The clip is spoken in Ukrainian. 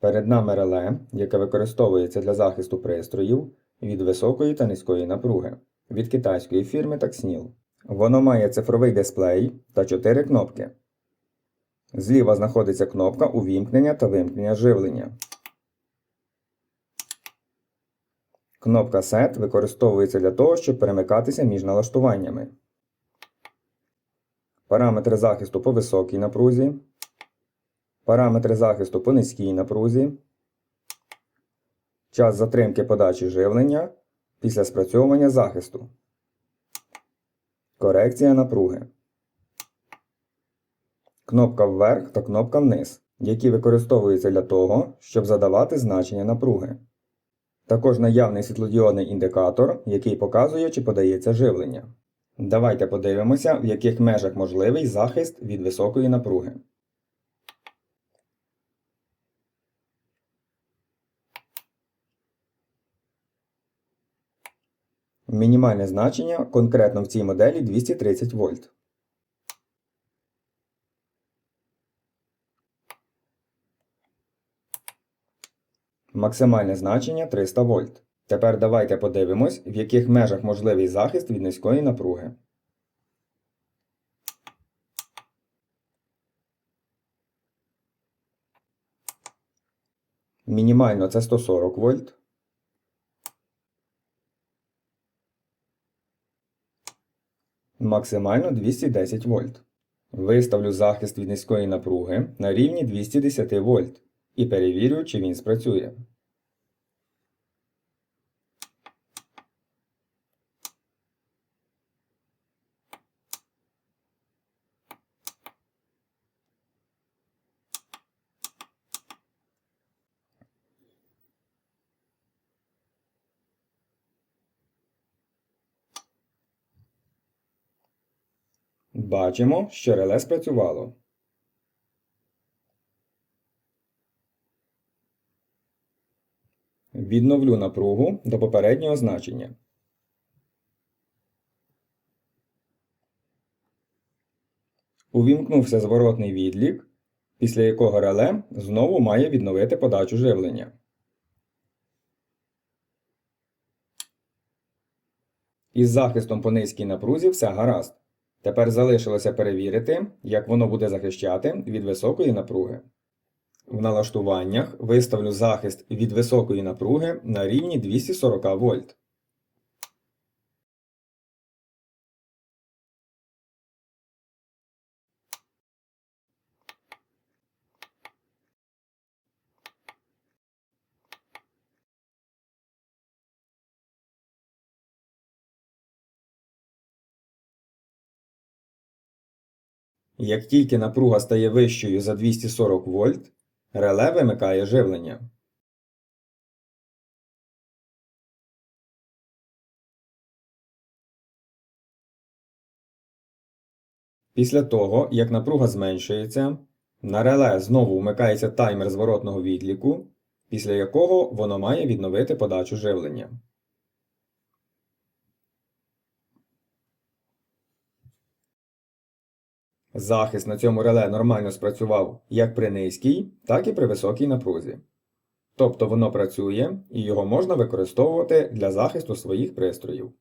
Перед нами реле, яке використовується для захисту пристроїв від високої та низької напруги від китайської фірми Taxnil. Воно має цифровий дисплей та 4 кнопки. Зліва знаходиться кнопка увімкнення та вимкнення живлення. Кнопка Set використовується для того, щоб перемикатися між налаштуваннями. Параметри захисту по високій напрузі. Параметри захисту по низькій напрузі. Час затримки подачі живлення після спрацьовування захисту. Корекція напруги. Кнопка вверх та кнопка вниз, які використовуються для того, щоб задавати значення напруги. Також наявний світлодіодний індикатор, який показує, чи подається живлення. Давайте подивимося, в яких межах можливий захист від високої напруги. Мінімальне значення конкретно в цій моделі 230 вольт. Максимальне значення 300 вольт. Тепер давайте подивимось, в яких межах можливий захист від низької напруги. Мінімально це 140 вольт. Максимально 210 вольт. Виставлю захист від низької напруги на рівні 210 вольт і перевірю, чи він спрацює. Бачимо, що реле спрацювало. Відновлю напругу до попереднього значення. Увімкнувся зворотний відлік, після якого реле знову має відновити подачу живлення. Із захистом по низькій напрузі все гаразд. Тепер залишилося перевірити, як воно буде захищати від високої напруги. В налаштуваннях виставлю захист від високої напруги на рівні 240 вольт. Як тільки напруга стає вищою за 240 вольт, реле вимикає живлення. Після того, як напруга зменшується, на реле знову вмикається таймер зворотного відліку, після якого воно має відновити подачу живлення. Захист на цьому реле нормально спрацював як при низькій, так і при високій напрузі. Тобто воно працює і його можна використовувати для захисту своїх пристроїв.